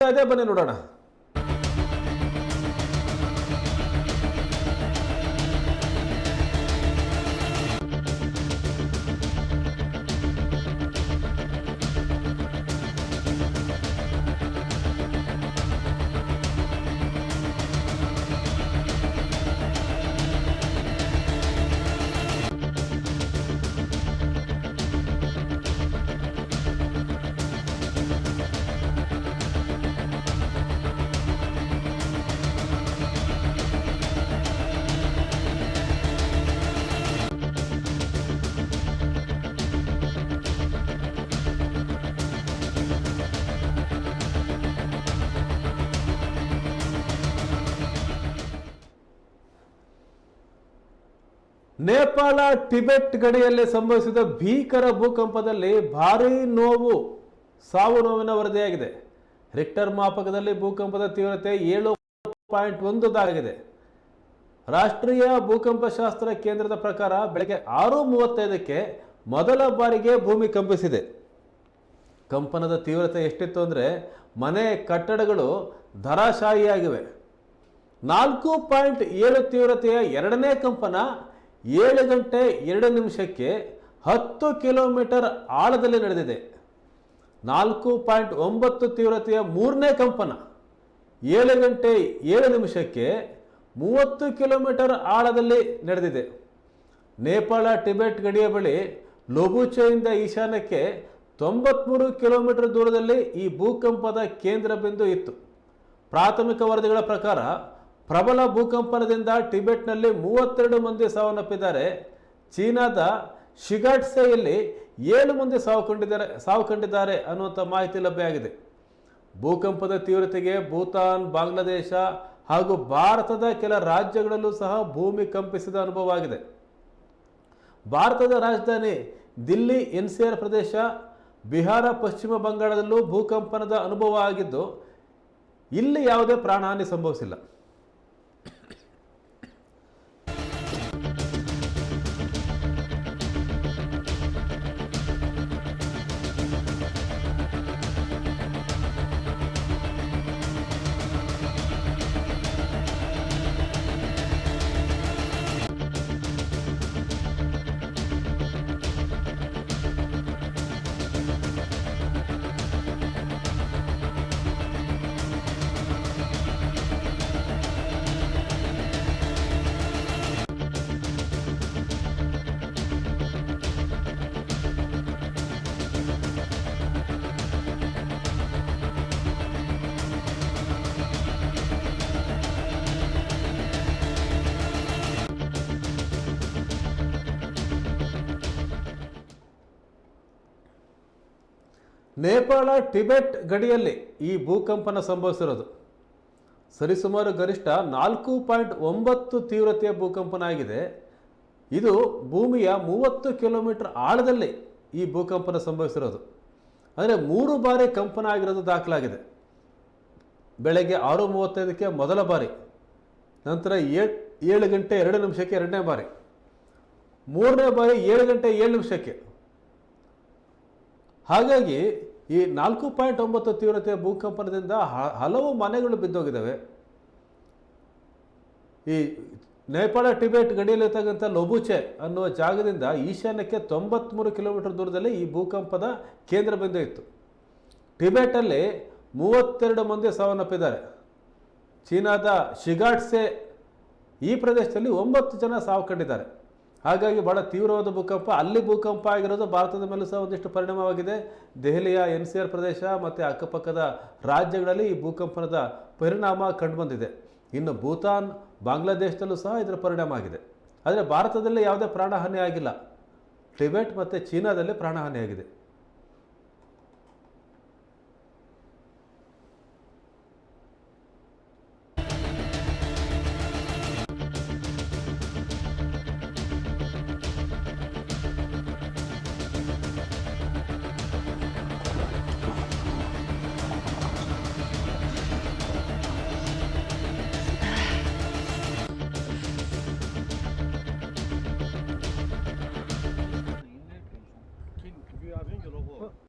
ಅದೇ ಬನ್ನಿ ನೋಡೋಣ. ನೇಪಾಳ ಟಿಬೆಟ್ ಗಡಿಯಲ್ಲಿ ಸಂಭವಿಸಿದ ಭೀಕರ ಭೂಕಂಪದಲ್ಲಿ ಭಾರೀ ನೋವು. ಸಾವು ನೋವಿನ ವರದಿಯಾಗಿದೆ. ರಿಕ್ಟರ್ ಮಾಪಕದಲ್ಲಿ ಭೂಕಂಪದ ತೀವ್ರತೆ ಏಳು ಪಾಯಿಂಟ್ ಒಂದು ದಾಗಿದೆ ರಾಷ್ಟ್ರೀಯ ಭೂಕಂಪ ಶಾಸ್ತ್ರ ಕೇಂದ್ರದ ಪ್ರಕಾರ ಬೆಳಗ್ಗೆ ಆರು ಮೂವತ್ತೈದಕ್ಕೆ ಮೊದಲ ಬಾರಿಗೆ ಭೂಮಿ ಕಂಪಿಸಿದೆ. ಕಂಪನದ ತೀವ್ರತೆ ಎಷ್ಟಿತ್ತು ಅಂದರೆ ಮನೆ ಕಟ್ಟಡಗಳು ಧರಾಶಾಹಿಯಾಗಿವೆ ನಾಲ್ಕು ಪಾಯಿಂಟ್ ಏಳು ತೀವ್ರತೆಯ ಎರಡನೇ ಕಂಪನ ಏಳು ಗಂಟೆ ಎರಡು ನಿಮಿಷಕ್ಕೆ ಹತ್ತು ಕಿಲೋಮೀಟರ್ ಆಳದಲ್ಲಿ ನಡೆದಿದೆ. ನಾಲ್ಕು ಪಾಯಿಂಟ್ ಒಂಬತ್ತು ತೀವ್ರತೆಯ ಮೂರನೇ ಕಂಪನ ಏಳು ಗಂಟೆ ಏಳು ನಿಮಿಷಕ್ಕೆ ಮೂವತ್ತು ಕಿಲೋಮೀಟರ್ ಆಳದಲ್ಲಿ ನಡೆದಿದೆ. ನೇಪಾಳ ಟಿಬೆಟ್ ಗಡಿಯ ಬಳಿ ಲೋಬುಚೆಯಿಂದ ಈಶಾನ್ಯಕ್ಕೆ ತೊಂಬತ್ಮೂರು ಕಿಲೋಮೀಟರ್ ದೂರದಲ್ಲಿ ಈ ಭೂಕಂಪದ ಕೇಂದ್ರ ಬಿಂದು ಇತ್ತು. ಪ್ರಾಥಮಿಕ ವರದಿಗಳ ಪ್ರಕಾರ ಪ್ರಬಲ ಭೂಕಂಪನದಿಂದ ಟಿಬೆಟ್ನಲ್ಲಿ ಮೂವತ್ತೆರಡು ಮಂದಿ ಸಾವನ್ನಪ್ಪಿದ್ದಾರೆ. ಚೀನಾದ ಶಿಗಾಟ್ಸೆಯಲ್ಲಿ ಏಳು ಮಂದಿ ಸಾವು ಕಂಡಿದ್ದಾರೆ ಸಾವು ಕಂಡಿದ್ದಾರೆ ಅನ್ನುವಂಥ ಮಾಹಿತಿ ಲಭ್ಯ ಆಗಿದೆ. ಭೂಕಂಪದ ತೀವ್ರತೆಗೆ ಭೂತಾನ್, ಬಾಂಗ್ಲಾದೇಶ ಹಾಗೂ ಭಾರತದ ಕೆಲ ರಾಜ್ಯಗಳಲ್ಲೂ ಸಹ ಭೂಮಿ ಕಂಪಿಸಿದ ಅನುಭವ ಆಗಿದೆ. ಭಾರತದ ರಾಜಧಾನಿ ದಿಲ್ಲಿ, ಎನ್ಸಿಆರ್ ಪ್ರದೇಶ, ಬಿಹಾರ, ಪಶ್ಚಿಮ ಬಂಗಾಳದಲ್ಲೂ ಭೂಕಂಪನದ ಅನುಭವ ಆಗಿದ್ದು, ಇಲ್ಲಿ ಯಾವುದೇ ಪ್ರಾಣಹಾನಿ ಸಂಭವಿಸಿಲ್ಲ. ನೇಪಾಳ ಟಿಬೆಟ್ ಗಡಿಯಲ್ಲಿ ಈ ಭೂಕಂಪನ ಸಂಭವಿಸಿರೋದು. ಸರಿಸುಮಾರು ಗರಿಷ್ಠ ನಾಲ್ಕು ಪಾಯಿಂಟ್ ಒಂಬತ್ತು ತೀವ್ರತೆಯ ಭೂಕಂಪನ ಆಗಿದೆ. ಇದು ಭೂಮಿಯ ಮೂವತ್ತು ಕಿಲೋಮೀಟರ್ ಆಳದಲ್ಲಿ ಈ ಭೂಕಂಪನ ಸಂಭವಿಸಿರೋದು. ಅಂದರೆ ಮೂರು ಬಾರಿ ಕಂಪನ ಆಗಿರೋದು ದಾಖಲಾಗಿದೆ. ಬೆಳಗ್ಗೆ ಆರು ಮೂವತ್ತೈದಕ್ಕೆ ಮೊದಲ ಬಾರಿ, ನಂತರ ಏಳು ಗಂಟೆ ಎರಡು ನಿಮಿಷಕ್ಕೆ ಎರಡನೇ ಬಾರಿ, ಮೂರನೇ ಬಾರಿ ಏಳು ಗಂಟೆ ಏಳು ನಿಮಿಷಕ್ಕೆ. ಹಾಗಾಗಿ ಈ ನಾಲ್ಕು ಪಾಯಿಂಟ್ ಒಂಬತ್ತು ತೀವ್ರತೆಯ ಭೂಕಂಪನದಿಂದ ಹಲವು ಮನೆಗಳು ಬಿದ್ದೋಗಿದ್ದಾವೆ. ಈ ನೇಪಾಳ ಟಿಬೆಟ್ ಗಡಿಯಲ್ಲಿರ್ತಕ್ಕಂಥ ಲೊಬುಚೆ ಅನ್ನುವ ಜಾಗದಿಂದ ಈಶಾನ್ಯಕ್ಕೆ ತೊಂಬತ್ತ್ಮೂರು ಕಿಲೋಮೀಟರ್ ದೂರದಲ್ಲಿ ಈ ಭೂಕಂಪದ ಕೇಂದ್ರ ಬಿಂದು ಇತ್ತು ಟಿಬೆಟಲ್ಲಿ ಮೂವತ್ತೆರಡು ಮಂದಿ ಸಾವನ್ನಪ್ಪಿದ್ದಾರೆ. ಚೀನಾದ ಶಿಗಾಟ್ಸೆ ಈ ಪ್ರದೇಶದಲ್ಲಿ ಒಂಬತ್ತು ಜನ ಸಾವು ಕಂಡಿದ್ದಾರೆ ಹಾಗಾಗಿ ಬಹಳ ತೀವ್ರವಾದ ಭೂಕಂಪ, ಅಲ್ಲಿ ಭೂಕಂಪ ಆಗಿರೋದು ಭಾರತದ ಮೇಲೂ ಸಹ ಒಂದಿಷ್ಟು ಪರಿಣಾಮವಾಗಿದೆ. ದೆಹಲಿಯ ಎನ್ ಸಿ ಆರ್ ಪ್ರದೇಶ ಮತ್ತು ಅಕ್ಕಪಕ್ಕದ ರಾಜ್ಯಗಳಲ್ಲಿ ಈ ಭೂಕಂಪನದ ಪರಿಣಾಮ ಕಂಡುಬಂದಿದೆ. ಇನ್ನು ಭೂತಾನ್, ಬಾಂಗ್ಲಾದೇಶದಲ್ಲೂ ಸಹ ಇದರ ಪರಿಣಾಮ ಆಗಿದೆ. ಆದರೆ ಭಾರತದಲ್ಲಿ ಯಾವುದೇ ಪ್ರಾಣಹಾನಿ ಆಗಿಲ್ಲ. ಟಿಬೆಟ್ ಮತ್ತು ಚೀನಾದಲ್ಲಿ ಪ್ರಾಣಹಾನಿ ಆಗಿದೆ.